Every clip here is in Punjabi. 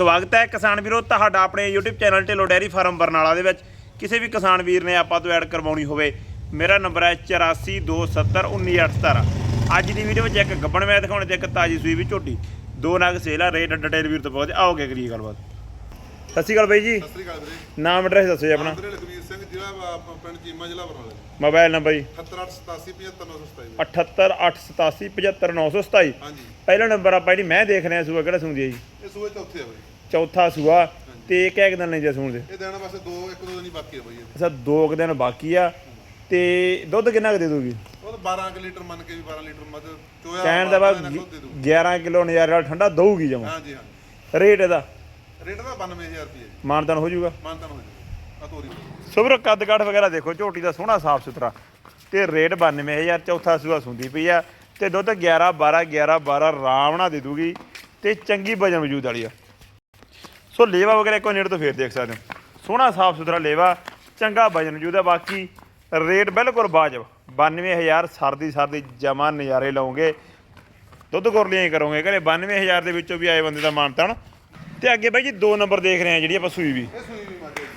ਸਵਾਗਤ ਹੈ ਕਿਸਾਨ ਵੀਰੋ ਤੁਹਾਡਾ ਆਪਣੇ YouTube channel Dhillon dairy farm Barnala ਦੇ ਵਿੱਚ। ਕਿਸੇ ਵੀ ਕਿਸਾਨ ਵੀਰ ਨੇ ਆਪਾਂ ਤੋਂ ਐਡ ਕਰਵਾਉਣੀ ਹੋਵੇ ਮੇਰਾ ਨੰਬਰ ਹੈ 8427191817 ਅੱਜ ਦੀ ਵੀਡੀਓ ਵਿੱਚ ਇੱਕ ਗੱਬਣ ਮੈਂ ਦਿਖਾਉਣ ਤੇ ਇੱਕ ਤਾਜੀ ਸੂਈ ਵੀ ਝੋਟੀ। ਦੋ ਨਗ ਸੇਲ ਆ ਰੇਟ ਡਿਟੇਲ ਵੀਰ ਤੋਂ ਪਹੁੰਚ ਆਓਗੇ ਕਰੀਏ ਗੱਲਬਾਤ। ਸਤਿ ਸ਼੍ਰੀ ਅਕਾਲ ਬਾਈ ਜੀ। ਸਤਿ ਸ੍ਰੀ ਅਕਾਲ ਵੀਰੇ। ਨਾਮ ਐਡਰੈਸ ਦੱਸੋ ਜੀ ਆਪਣਾ। ਸਿੰਘ ਜ਼ਿਲ੍ਹਾ ਵਾ- ਆਪਣਾ ਪਿੰਡ ਚੀਮਾ ਜ਼ਿਲ੍ਹਾ ਬਰਨਾਲਾ। ਮੋਬਾਈਲ ਨੰਬਰ ਜੀ। 7887755927 788875927 ਹਾਂਜੀ। ਪਹਿਲਾ ਨੰਬਰ ਆਪਾਂ ਜਿਹੜੀ ਮੈਂ ਦੇਖ ਰਿਹਾ ਸੂਆ ਕਿਹੜਾ ਸੁਣਦੀ ਹੈ ਜੀ? ਇਹ ਸੂਏ ਚੌਥੇ ਆ ਬਾਈ। ਚੌਥਾ ਸੂਆ। ਤੇ ਕਿਹ ਦਿਨ ਲੈਂਦੇ ਸੁਣਦੇ ਇਹ ਦੇਣਾ ਵਾਸਤੇ ਦੋ ਇੱਕ ਦੋ ਦਿਨ ਹੀ ਬਾਕੀ ਆ ਬਾਈ ਇਹਦੇ। ਅੱਛਾ ਦੋ ਕੁ ਦਿਨ ਬਾਕੀ ਆ। ਤੇ ਦੁੱਧ ਕਿੰਨਾ ਕੁ ਦੇ ਦੂਗੀ ਉਹ ਤਾਂ 12 ਕੁ ਲੀਟਰ ਮੰਨ ਕੇ ਵੀ 12 ਲੀਟਰ ਮੱਝ ਚੋਇਆ ਕਹਿਣ ਦਾ ਬਾਰਾਂ ਬਾਅਦ ਇਹਨਾਂ ਕੋਲ ਦੇ ਦੂ 11 ਕਿਲੋ ਨਜ਼ਾਰੇ ਨਾਲ ਠੰਡਾ ਦਊਗੀ ਜਮਾ। ਹਾਂਜੀ ਹਾਂ ਰੇਟ ਇਹਦਾ? ਰੇਟ ਦਾ 92000 ਰੁਪਏ ਜੀ। ਮਾਨਤਨ ਹੋ ਜਾਊਗਾ? ਮਾਨਤਾਨ ਹੋ ਜਾਊਗਾ। ਆ ਤੋਰੀ। ਸੁਬਰ ਕੱਦ ਕਾਠ ਵਗੈਰਾ ਦੇਖੋ, ਝੋਟੀ ਦਾ ਸੋਹਣਾ ਸਾਫ਼ ਸੁਥਰਾ। ਤੇ ਰੇਟ 92000 ਚੌਥਾ ਸੂਆ ਸੁੰਦੀ ਪਈ ਆ। ਤੇ ਦੁੱਧ 11 12 11 12 ਆਰਾਮ ਨਾਲ ਦੇ ਦੂਗੀ। ਤੇ ਚੰਗੀ ਵਜਨ ਵਜੂਦ ਵਾਲੀ ਆ। ਸੋ ਲੇਵਾ ਵਗੈਰਾ ਇੱਕੋ ਨੇੜੇ ਤੋਂ ਫੇਰ ਦੇਖ ਸਕਦੇ ਹੋ। ਸੋਹਣਾ ਸਾਫ਼ ਸੁਥਰਾ ਲੇਵਾ, ਚੰਗਾ ਵਜਨ ਵਜੂਦ ਆ। ਬਾਕੀ ਰੇਟ ਬਿਲਕੁਲ ਬਾਜਬ 92000 ਸਰਦੀ ਸਰਦੀ ਜਮਾ ਨਜ਼ਾਰੇ ਲਾਉਂਗੇ ਦੁੱਧ ਗੁਰਲੀਆਂ ਹੀ ਕਰੋਗੇ। ਘਰੇ 92000 ਦੇ ਵਿੱਚੋਂ ਵੀ ਆਏ ਬੰਦੇ ਦਾ ਮਾਨਤਾਨ ਤੇ ਅੱਗੇ ਬਾਈ ਜੀ ਦੋ ਨੰਬਰ ਦੇਖ ਰਹੇ ਆ ਜਿਹੜੀ ਆਪਾਂ ਸੂਈ ਵੀ ਇਹ ਸੂਈ ਵੀ ਮੱਝ ਹੈ ਜੀ।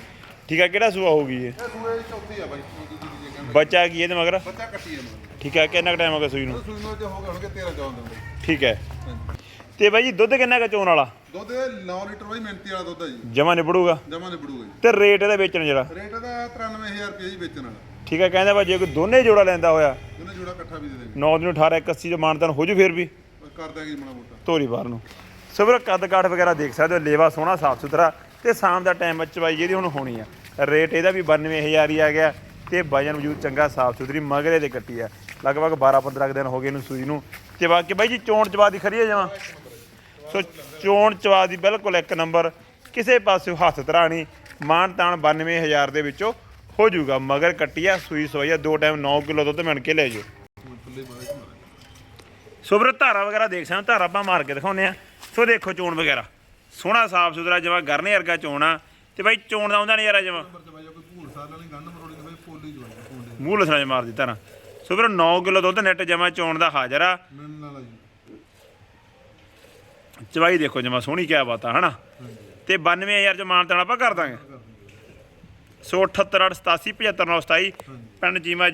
ਠੀਕ ਆ ਕਿਹੜਾ ਸੂਆ ਹੋਊਗੀ ਇਹ? ਇਹ ਸੂਏ ਚੌਥੀ ਆ ਬਾਈ ਦੂਜੀ ਤੀਜੀ ਕਹਿੰਦੇ। ਬੱਚਾ ਕੀ ਇਹਦੇ ਮਗਰ? ਬੱਚਾ ਕੱਟੀ ਹੈ ਮੱਝ ਠੀਕ ਹੈ ਕਿੰਨਾ ਟਾਈਮ ਹੋ ਗਿਆ ਸੂਈ ਨੂੰ? ਇਹ ਸੂਈ ਨੂੰ ਜੇ ਹੋ ਗਏ ਹੋਣਗੇ 13 14 ਦਿਨ ਦੇ ਠੀਕ ਹੈ ਹਾਂਜੀ। ਤੇ ਬਾਈ ਜੀ ਦੁੱਧ ਕਿੰਨਾ ਕੁ ਚੋਣ ਵਾਲਾ? ਦੁੱਧ ਇਹ 9 ਲੀਟਰ ਬਾਈ ਮਿਹਨਤੀ ਵਾਲਾ ਦੁੱਧ ਹੈ ਜੀ। ਜਮਾ ਨਿਬੜੂਗਾ? ਜਮਾ ਬੜੂਗਾ ਜੀ। ਤੇ ਰੇਟ ਇਹਦਾ ਵੇਚਣ ਜਿਹੜਾ? ਰੇਟ ਦਾ 93000 ਰੁਪਏ ਜੀ ਵੇਚਣ ਵਾਲਾ। ਠੀਕ ਹੈ ਕਹਿੰਦਾ ਜੇ ਕੋਈ ਦੋਨੇ ਜੋੜਾ ਲੈਂਦਾ ਹੋਇਆ ਉਹਨੇ ਜੋੜਾ ਇਕੱਠਾ ਵੀ ਦੇ ਦੇਣਗੇ। 9 ਦਿਨ 18 81 ਜੋ ਮਾਨਤਨ ਹੋ ਜੂ ਫੇਰ ਵੀ। ਕਰ ਦਾਂਗੇ ਜੀ ਮਾੜਾ ਮੋਟਾ। ਧੋਰੀ ਬਾਹਰ ਨੂੰ। ਸਬਰ ਕੱਦ ਕਾਠ ਵਗੈਰਾ ਦੇਖ ਸਕਦੇ ਹੋ ਲੇਵਾ ਸੋਹਣਾ ਸਾਫ਼ ਸੁਥਰਾ ਤੇ ਸ਼ਾਮ ਦਾ ਟਾਈਮ ਵਿੱਚ ਬਾਈ ਜਿਹਦੀ ਹੁਣ ਹੋਣੀ ਆ। ਰੇਟ ਇਹਦਾ ਵੀ 92000 ਹੀ ਆ ਗਿਆ ਤੇ ਵਜਨ ਵਜੂਦ ਚੰਗਾ, ਸਾਫ਼ ਸੁਥਰੀ, ਮਗਰੇ ਤੇ ਕੱਟੀ ਆ। ਲਗਭਗ 12 15 ਦਿਨ ਹੋ ਗਏ ਇਹਨੂੰ ਸੂਈ ਨੂੰ। ਤੇ ਬਾਕੀ ਬਾਈ ਜੀ, ਚੋਣ ਚਵਾ ਦੀ ਖਰੀ ਆ ਜਾਵਾਂ ਸੋ ਚੋਣ ਚਵਾ ਦੀ ਬਿਲਕੁਲ ਇੱਕ ਨੰਬਰ। ਕਿਸੇ ਪਾਸੇ ਹੱਥ ਧਰਾਣੀ ਮਾਨ ਤਾਨ 92000 ਦੇ ਵਿੱਚੋਂ ਹੋ ਜਾਊਗਾ। ਮਗਰ ਕੱਟੀ ਆ, ਸੂਈ ਸੋਈ ਆ, ਦੋ ਟਾਈਮ 9 ਕਿਲੋ ਦੁੱਧ ਮਿਣ ਕੇ ਲੈ ਜਾਓ। ਸੁਬਰ ਧਾਰਾ ਵਗੈਰਾ ਦੇਖ ਸਕਦੇ ਧਾਰਾ ਆਪਾਂ ਮਾਰ ਕੇ ਦਿਖਾਉਂਦੇ ਆ। ਸੋ ਦੇਖੋ ਚੋਣ ਵਗੈਰਾ। ਸੋਹਣਾ ਸਾਫ਼ ਸੁਥਰਾ ਜਮਾ ਗਰਨੇ ਵਰਗਾ ਚੋਣ ਤੇ ਬਾਈ ਚੋਣ ਦਾ ਆਉਂਦਾ ਨਜ਼ਾਰਾ ਫੋਲੀ ਮੂੰਹ ਲਸਣਾ ਜਿਹਾ ਮਾਰ ਦਿੱਤਾ ਨਾ। ਸੁਬਰ 9 ਕਿਲੋ ਦੁੱਧ ਨੈਟ ਜਮਾ ਚੋਣ ਦਾ ਹਾਜ਼ਰ ਆ। ਜੀ। ਚਵਾਈ ਦੇਖੋ ਜਮਾ ਸੋਹਣੀ ਕਿਆ ਬਾਤ ਆ ਹਨਾ? ਤੇ 92000 ਚ ਮਾਨ ਤਾਣਾ ਆਪਾਂ ਕਰ ਦਾਂਗੇ। ਸੋ 78 87 75 927 ਪਿੰਡ ਜੀਮਾ